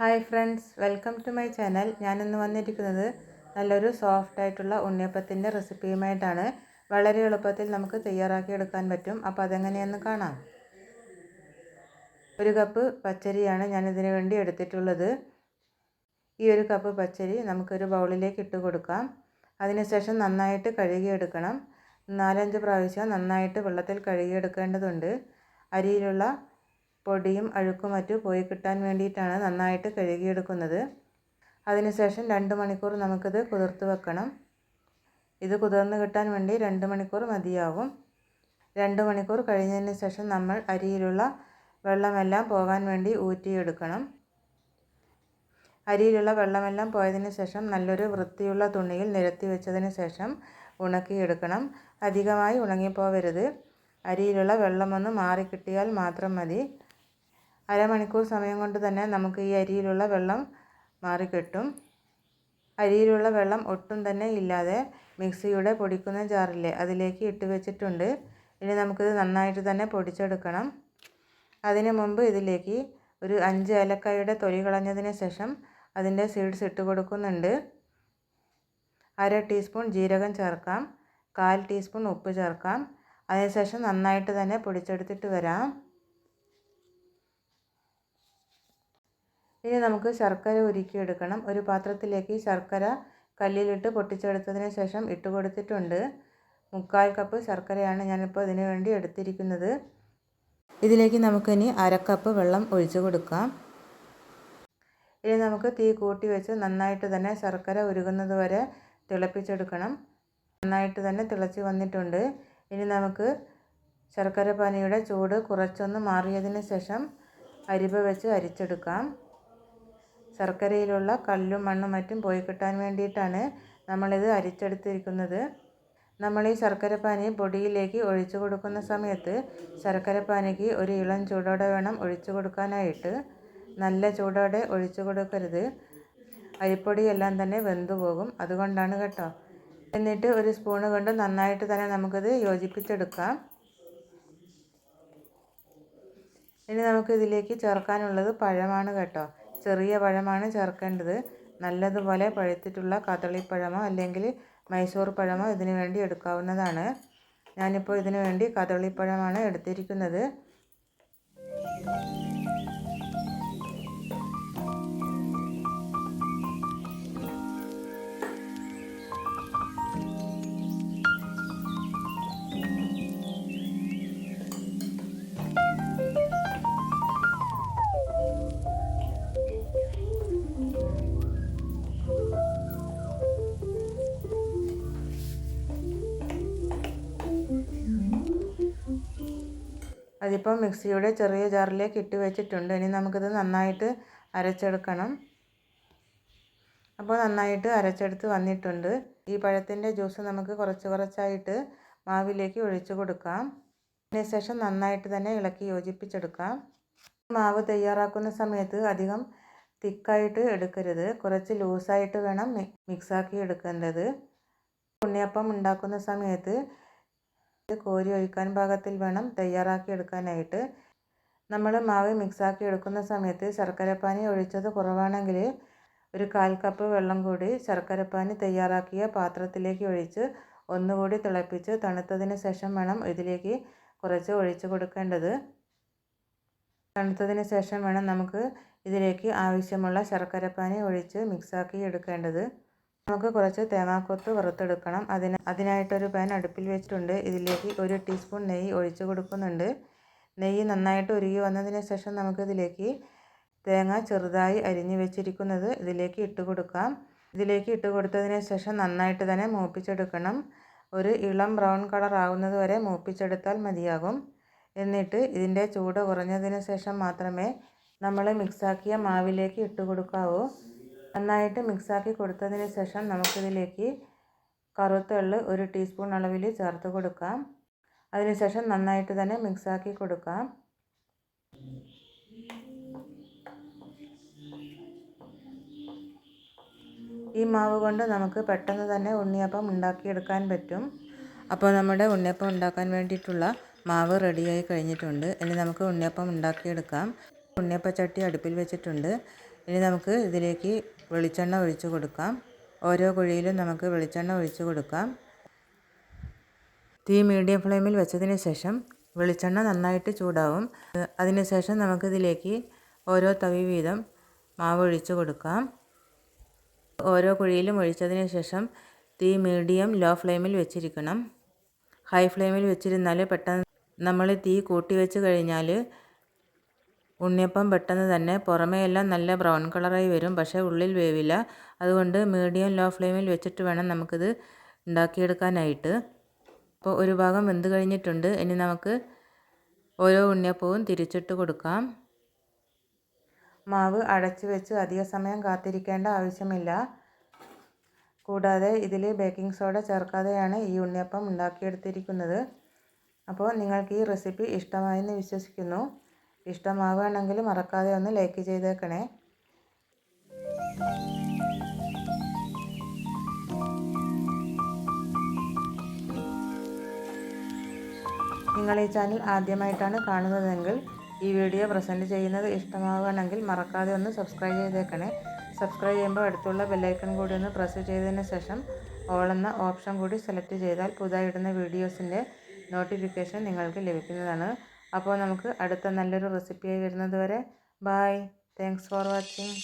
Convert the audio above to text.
Hi friends welcome to my channel. ഞാനിന്ന് വന്നിരിക്കുന്നത് നല്ലൊരു സോഫ്റ്റ് ആയിട്ടുള്ള ഉണ്ണിയപ്പത്തിന്റെ റെസിപ്പിയുമായിട്ടാണ്. വളരെ എളുപ്പത്തിൽ നമുക്ക് തയ്യാറാക്കി എടുക്കാൻ പറ്റും. അപ്പോൾ അതെങ്ങനെയെന്ന് കാണാം. ഒരു കപ്പ് പച്ചരിയാണ് ഞാനിതിന് വേണ്ടി എടുത്തിട്ടുള്ളത്. ഈ ഒരു കപ്പ് പച്ചരി നമുക്കൊരു ബൗളിലേക്ക് ഇട്ട് കൊടുക്കാം. അതിനുശേഷം നന്നായിട്ട് കഴുകിയെടുക്കണം. നാലഞ്ച് പ്രാവശ്യം നന്നായിട്ട് വെള്ളത്തിൽ കഴുകിയെടുക്കേണ്ടതുണ്ട്. അരിയിലുള്ള പൊടിയും അഴുക്കും മറ്റും പോയി കിട്ടാൻ വേണ്ടിയിട്ടാണ് നന്നായിട്ട് കഴുകിയെടുക്കുന്നത്. അതിനുശേഷം രണ്ട് മണിക്കൂർ നമുക്കിത് കുതിർത്ത് വെക്കണം. ഇത് കുതിർന്ന് കിട്ടാൻ വേണ്ടി രണ്ട് മണിക്കൂർ മതിയാകും രണ്ട് മണിക്കൂർ കഴിഞ്ഞതിന് ശേഷം നമ്മൾ അരിയിലുള്ള വെള്ളമെല്ലാം പോകാൻ വേണ്ടി ഊറ്റിയെടുക്കണം. അരിയിലുള്ള വെള്ളമെല്ലാം പോയതിന് ശേഷം നല്ലൊരു വൃത്തിയുള്ള തുണിയിൽ നിരത്തി വെച്ചതിന് ശേഷം ഉണക്കിയെടുക്കണം. അധികമായി ഉണങ്ങിപ്പോവരുത്. അരിയിലുള്ള വെള്ളമൊന്ന് മാറിക്കിട്ടിയാൽ മാത്രം മതി. അരമണിക്കൂർ സമയം കൊണ്ട് തന്നെ നമുക്ക് ഈ അരിയിലുള്ള വെള്ളം മാറിക്കിട്ടും. അരിയിലുള്ള വെള്ളം ഒട്ടും തന്നെ ഇല്ലാതെ മിക്സിയുടെ പൊടിക്കുന്ന ജാറില്ലേ അതിലേക്ക് ഇട്ട് വെച്ചിട്ടുണ്ട്. ഇനി നമുക്കിത് നന്നായിട്ട് തന്നെ പൊടിച്ചെടുക്കണം. അതിന് മുമ്പ് ഇതിലേക്ക് ഒരു അഞ്ച് ഏലക്കായുടെ തൊലി കളഞ്ഞതിന് ശേഷം അതിന്റെ സീഡ്സ് ഇട്ട് കൊടുക്കുന്നുണ്ട്. അര ടീസ്പൂൺ ജീരകം ചേർക്കാം. കാൽ ടീസ്പൂൺ ഉപ്പ് ചേർക്കാം. അതിനുശേഷം നന്നായിട്ട് തന്നെ പൊടിച്ചെടുത്തിട്ട് വരാം. ഇനി നമുക്ക് ശർക്കര ഉരുക്കിയെടുക്കണം. ഒരു പാത്രത്തിലേക്ക് ശർക്കര കല്ലിലിട്ട് പൊട്ടിച്ചെടുത്തതിന് ശേഷം ഇട്ട് കൊടുത്തിട്ടുണ്ട്. മുക്കാൽ കപ്പ് ശർക്കരയാണ് ഞാനിപ്പോൾ ഇതിനു വേണ്ടി എടുത്തിരിക്കുന്നത്. ഇതിലേക്ക് നമുക്കിനി അരക്കപ്പ് വെള്ളം ഒഴിച്ചു കൊടുക്കാം. ഇനി നമുക്ക് തീ കൂട്ടി വെച്ച് നന്നായിട്ട് തന്നെ ശർക്കര ഉരുകുന്നത് വരെ തിളപ്പിച്ചെടുക്കണം. നന്നായിട്ട് തന്നെ തിളച്ച് വന്നിട്ടുണ്ട്. ഇനി നമുക്ക് ശർക്കര പനിയുടെ ചൂട് കുറച്ചൊന്ന് മാറിയതിന് ശേഷം അരിപ്പ വെച്ച് അരിച്ചെടുക്കാം. ശർക്കരയിലുള്ള കല്ലും മണ്ണും മറ്റും പോയി കിട്ടാൻ വേണ്ടിയിട്ടാണ് നമ്മളിത് അരിച്ചെടുത്തിരിക്കുന്നത്. നമ്മൾ ഈ ശർക്കരപ്പാനി പൊടിയിലേക്ക് ഒഴിച്ചു കൊടുക്കുന്ന സമയത്ത് ശർക്കരപ്പാനിക്ക് ഒരു ഇളം ചൂടോടെ വേണം ഒഴിച്ചു കൊടുക്കാനായിട്ട്. നല്ല ചൂടോടെ ഒഴിച്ചു കൊടുക്കരുത്. അരിപ്പൊടിയെല്ലാം തന്നെ വെന്തു പോകും. അതുകൊണ്ടാണ് കേട്ടോ. എന്നിട്ട് ഒരു സ്പൂണ് കൊണ്ട് നന്നായിട്ട് തന്നെ നമുക്കിത് യോജിപ്പിച്ചെടുക്കാം. ഇനി നമുക്കിതിലേക്ക് ചേർക്കാനുള്ളത് പഴമാണ് കേട്ടോ. ചെറിയ പഴമാണ് ചേർക്കേണ്ടത്. നല്ലതുപോലെ പഴുത്തിട്ടുള്ള കദളിപ്പഴമോ അല്ലെങ്കിൽ മൈസൂർ പഴമോ ഇതിനു വേണ്ടി എടുക്കാവുന്നതാണ്. ഞാനിപ്പോൾ ഇതിനു വേണ്ടി കദളിപ്പഴമാണ് എടുത്തിരിക്കുന്നത്. അതിപ്പോൾ മിക്സിയുടെ ചെറിയ ജാറിലേക്ക് ഇട്ട് വെച്ചിട്ടുണ്ട്. ഇനി നമുക്കിത് നന്നായിട്ട് അരച്ചെടുക്കണം. അപ്പോൾ നന്നായിട്ട് അരച്ചെടുത്ത് വന്നിട്ടുണ്ട്. ഈ പഴത്തിന്റെ ജ്യൂസ് നമുക്ക് കുറച്ച് കുറച്ചായിട്ട് മാവിലേക്ക് ഒഴിച്ചു കൊടുക്കാം. അതിനുശേഷം നന്നായിട്ട് തന്നെ ഇളക്കി യോജിപ്പിച്ചെടുക്കാം. മാവ് തയ്യാറാക്കുന്ന സമയത്ത് അധികം തിക്കായിട്ട് എടുക്കരുത്. കുറച്ച് ലൂസായിട്ട് വേണം മിക്സാക്കി എടുക്കേണ്ടത്. ഉണ്ണിയപ്പം ഉണ്ടാക്കുന്ന സമയത്ത് കോരി ഒഴിക്കാൻ പാകത്തിൽ വേണം തയ്യാറാക്കി എടുക്കാനായിട്ട്. നമ്മൾ മാവ് മിക്സാക്കി എടുക്കുന്ന സമയത്ത് ശർക്കരപ്പാനി ഒഴിച്ചത് കുറവാണെങ്കിൽ ഒരു കാൽ കപ്പ് വെള്ളം കൂടി ശർക്കരപ്പാനി തയ്യാറാക്കിയ പാത്രത്തിലേക്ക് ഒഴിച്ച് ഒന്നുകൂടി തിളപ്പിച്ച് തണുത്തതിന് ശേഷം വേണം ഇതിലേക്ക് കുറച്ച് ഒഴിച്ചു കൊടുക്കേണ്ടത്. തണുത്തതിന് ശേഷം വേണം നമുക്ക് ഇതിലേക്ക് ആവശ്യമുള്ള ശർക്കരപ്പാനി ഒഴിച്ച് മിക്സാക്കി എടുക്കേണ്ടത്. നമുക്ക് കുറച്ച് തേങ്ങാക്കൊത്ത് വറുത്തെടുക്കണം. അതിന് അതിനായിട്ടൊരു പാൻ അടുപ്പിൽ വെച്ചിട്ടുണ്ട്. ഇതിലേക്ക് ഒരു ടീസ്പൂൺ നെയ്യ് ഒഴിച്ചു കൊടുക്കുന്നുണ്ട്. നെയ്യ് നന്നായിട്ട് ഉരുകി വന്നതിന് ശേഷം നമുക്കിതിലേക്ക് തേങ്ങ ചെറുതായി അരിഞ്ഞു വെച്ചിരിക്കുന്നത് ഇതിലേക്ക് ഇട്ട് കൊടുക്കാം. ഇതിലേക്ക് ഇട്ട് കൊടുത്തതിന് ശേഷം നന്നായിട്ട് തന്നെ മൂപ്പിച്ചെടുക്കണം. ഒരു ഇളം ബ്രൗൺ കളർ ആവുന്നത് വരെ മൂപ്പിച്ചെടുത്താൽ മതിയാകും. എന്നിട്ട് ഇതിന്റെ ചൂട് കുറഞ്ഞതിന് ശേഷം മാത്രമേ നമ്മൾ മിക്സാക്കിയ മാവിലേക്ക് ഇട്ട് കൊടുക്കാവൂ. നന്നായിട്ട് മിക്സാക്കി കൊടുത്തതിന് ശേഷം നമുക്കിതിലേക്ക് കറുത്ത എള്ള് ഒരു ടീസ്പൂൺ അളവിൽ ചേർത്ത് കൊടുക്കാം. അതിനുശേഷം നന്നായിട്ട് തന്നെ മിക്സാക്കി കൊടുക്കാം. ഈ മാവ് കൊണ്ട് നമുക്ക് പെട്ടെന്ന് തന്നെ ഉണ്ണിയപ്പം ഉണ്ടാക്കിയെടുക്കാൻ പറ്റും. അപ്പോൾ നമ്മുടെ ഉണ്ണിയപ്പം ഉണ്ടാക്കാൻ വേണ്ടിയിട്ടുള്ള മാവ് റെഡിയായി കഴിഞ്ഞിട്ടുണ്ട്. ഇനി നമുക്ക് ഉണ്ണിയപ്പം ഉണ്ടാക്കിയെടുക്കാം. ഉണ്ണിയപ്പച്ചട്ടി അടുപ്പിൽ വെച്ചിട്ടുണ്ട്. ഇനി നമുക്ക് ഇതിലേക്ക് വെളിച്ചെണ്ണ ഒഴിച്ചു കൊടുക്കാം. ഓരോ കുഴിയിലും നമുക്ക് വെളിച്ചെണ്ണ ഒഴിച്ച് കൊടുക്കാം. തീ മീഡിയം ഫ്ലെയിമിൽ വെച്ചതിന് ശേഷം വെളിച്ചെണ്ണ നന്നായിട്ട് ചൂടാവും. അതിനുശേഷം നമുക്കിതിലേക്ക് ഓരോ തവി വീതം മാവ് ഒഴിച്ചു കൊടുക്കാം. ഓരോ കുഴിയിലും ഒഴിച്ചതിന് ശേഷം തീ മീഡിയം ലോ ഫ്ലെയിമിൽ വെച്ചിരിക്കണം. ഹൈ ഫ്ലെയിമിൽ വെച്ചിരുന്നാൽ പെട്ടെന്ന് നമ്മൾ തീ കൂട്ടി വെച്ച് കഴിഞ്ഞാൽ ഉണ്ണിയപ്പം പെട്ടെന്ന് തന്നെ. പുറമേ എല്ലാം നല്ല ബ്രൗൺ കളറായി വരും. പക്ഷേ ഉള്ളിൽ വേവില്ല. അതുകൊണ്ട് മീഡിയം ലോ ഫ്ലെയിമിൽ വെച്ചിട്ട് വേണം നമുക്കിത് ഉണ്ടാക്കിയെടുക്കാനായിട്ട്. അപ്പോൾ ഒരു ഭാഗം വെന്ത് കഴിഞ്ഞിട്ടുണ്ട്. ഇനി നമുക്ക് ഓരോ ഉണ്ണിയപ്പവും തിരിച്ചിട്ട് കൊടുക്കാം. മാവ് അടച്ചു വെച്ച് അധിക സമയം കാത്തിരിക്കേണ്ട ആവശ്യമില്ല. കൂടാതെ ഇതിൽ ബേക്കിംഗ് സോഡ ചേർക്കാതെയാണ് ഈ ഉണ്ണിയപ്പം ഉണ്ടാക്കിയെടുത്തിരിക്കുന്നത്. അപ്പോൾ നിങ്ങൾക്ക് ഈ റെസിപ്പി ഇഷ്ടമായെന്ന് വിശ്വസിക്കുന്നു. ഇഷ്ടമാവുകയാണെങ്കിൽ മറക്കാതെ ഒന്ന് ലൈക്ക് ചെയ്തേക്കണേ. നിങ്ങൾ ഈ ചാനൽ ആദ്യമായിട്ടാണ് കാണുന്നതെങ്കിൽ ഈ വീഡിയോ പ്രസന്റ് ചെയ്യുന്നത് ഇഷ്ടമാവുകയാണെങ്കിൽ മറക്കാതെ ഒന്ന് സബ്സ്ക്രൈബ് ചെയ്തേക്കണേ. സബ്സ്ക്രൈബ് ചെയ്യുമ്പോൾ അടുത്തുള്ള ബെല്ലൈക്കൺ കൂടി ഒന്ന് പ്രസ് ചെയ്തതിന് ശേഷം ഓൾ എന്ന ഓപ്ഷൻ കൂടി സെലക്ട് ചെയ്താൽ പുതുതായി ഇടുന്ന വീഡിയോസിന്റെ നോട്ടിഫിക്കേഷൻ നിങ്ങൾക്ക് ലഭിക്കുന്നതാണ്. അപ്പോൾ നമുക്ക് അടുത്ത നല്ലൊരു റെസിപ്പിയായി വരുന്നത് വരെ. Bye thanks for watching